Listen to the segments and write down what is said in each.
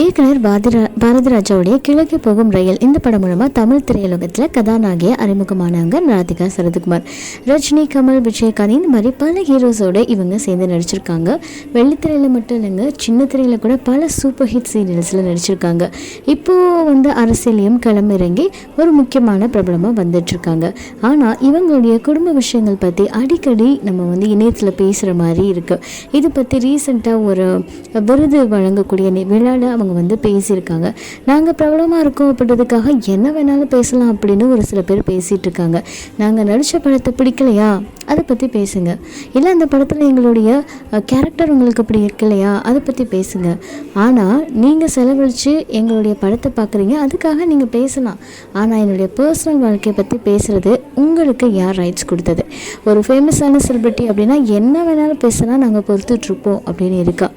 இயக்குனர் பாரதிரா பாரதிராஜாவுடைய கிழக்கு போகும் ரயில் இந்த படம் மூலமாக தமிழ் திரையுலகத்தில் கதாநாயகியா அறிமுகமானாங்க ராதிகா சரத்குமார். ரஜினி கமல் விஜயகாந்த் இந்த மாதிரி பல ஹீரோஸோட இவங்க சேர்ந்து நடிச்சிருக்காங்க. வெள்ளித்திரையில் மட்டும் இல்லைங்க சின்ன திரையில் கூட பல சூப்பர் ஹிட் சீரியல்ஸில் நடிச்சிருக்காங்க. இப்போது வந்து அரசியலையும் களமிறங்கி ஒரு முக்கியமான பிரபலமாக வந்துட்டுருக்காங்க. ஆனால் இவங்களுடைய குடும்ப விஷயங்கள் பற்றி அடிக்கடி நம்ம வந்து இணையத்தில் பேசுகிற மாதிரி இருக்குது இது பற்றி ரீசெண்டாக ஒரு விருது வழங்கக்கூடிய விழாவில் அவங்க வந்து பேசியிருக்காங்க. நாங்கள் பிரபலமாக இருக்கோம் அப்படின்றதுக்காக என்ன வேணாலும் பேசலாம் அப்படின்னு ஒரு சில பேர் பேசிகிட்டு இருக்காங்க நாங்கள் நடித்த படத்தை பிடிக்கலையா? அதை பற்றி பேசுங்க. இல்லை அந்த படத்தில் எங்களுடைய கேரக்டர் உங்களுக்கு பிடிக்கலையா அதை பற்றி பேசுங்க. ஆனால் நீங்கள் செலவழித்து எங்களுடைய படத்தை பார்க்குறீங்க அதுக்காக நீங்கள் பேசலாம். ஆனால் என்னுடைய பர்சனல் வாழ்க்கையை பற்றி பேசுகிறது உங்களுக்கு யார் ரைட்ஸ் கொடுத்தது? ஒரு ஃபேமஸான செலிபிரிட்டி அப்படின்னா என்ன வேணாலும் பேசலாம். நாங்கள் பொறுத்துட்ருப்போம் அப்படின்னு இருக்கா.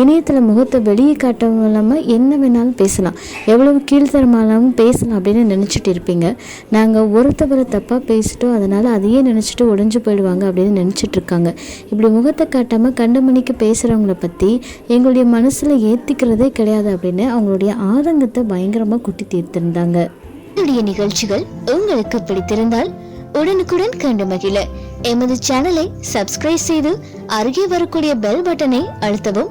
இணையத்தில் முகத்தை வெளியே காட்டவும் இல்லாமல் என்ன வேணாலும் பேசலாம். எவ்வளவு கீழ்த்தரமானாலும் பேசலாம் அப்படின்னு நினச்சிட்டு இருப்பீங்க. நாங்கள் ஒருத்தவரை தப்பாக பேசிட்டோம் அதனால் அதையே நினச்சிட்டு உடஞ்சு போயிடுவாங்க அப்படின்னு நினச்சிட்டு இருக்காங்க. இப்படி முகத்தை காட்டாமல் கண்டு மணிக்கு பேசுகிறவங்கள பற்றி எங்களுடைய மனசில் ஏற்றிக்கிறதே கிடையாது அப்படின்னு அவங்களுடைய ஆதங்கத்தை பயங்கரமாக குட்டி தீர்த்திருந்தாங்க. என்னுடைய நிகழ்ச்சிகள் உங்களுக்கு பிடித்திருந்தால் உடனுக்குடன் கண்டு மகிழ. எமது சேனலை சப்ஸ்கிரைப் செய்து அருகே வரக்கூடிய பெல் பட்டனை அழுத்தவும்